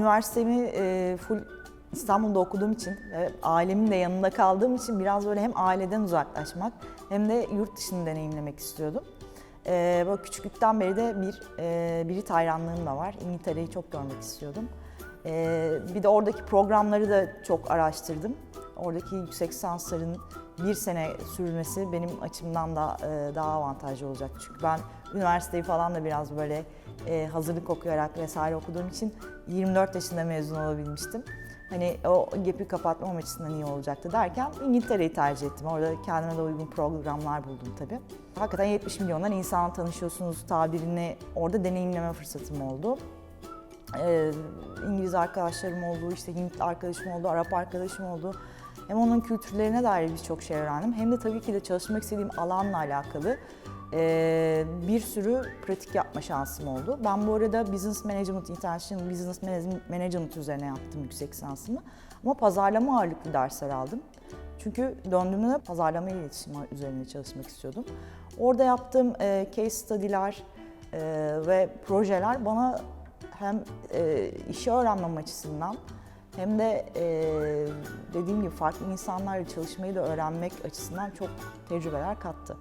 üniversitemi e, full İstanbul'da okuduğum için ve ailemin de yanında kaldığım için biraz böyle hem aileden uzaklaşmak hem de yurt dışını deneyimlemek istiyordum. E, böyle küçüklükten beri de bir e, Brit hayranlığım da var. İngiltere'yi çok görmek istiyordum. E, bir de oradaki programları da çok araştırdım. Oradaki yüksek lisansların bir sene sürmesi benim açımdan da e, daha avantajlı olacak. Çünkü ben üniversiteyi falan da biraz böyle e, hazırlık okuyarak vesaire okuduğum için 24 yaşında mezun olabilmiştim. Hani o gap'i kapatmam açısından iyi olacaktı derken İngiltere'yi tercih ettim. Orada kendime de uygun programlar buldum tabii. Hakikaten 70 milyondan insanla tanışıyorsunuz tabirini orada deneyimleme fırsatım oldu. Ee, İngiliz arkadaşlarım oldu, işte Hintli arkadaşım oldu, Arap arkadaşım oldu. Hem onun kültürlerine dair birçok şey öğrendim. Hem de tabii ki de çalışmak istediğim alanla alakalı ee, bir sürü pratik yapma şansım oldu. Ben bu arada Business Management, International Business Management üzerine yaptım yüksek lisansımı. Ama pazarlama ağırlıklı dersler aldım. Çünkü döndüğümde de pazarlama iletişim üzerine çalışmak istiyordum. Orada yaptığım e, case study'ler e, ve projeler bana hem e, işi öğrenmem açısından hem de e, dediğim gibi farklı insanlarla çalışmayı da öğrenmek açısından çok tecrübeler kattı.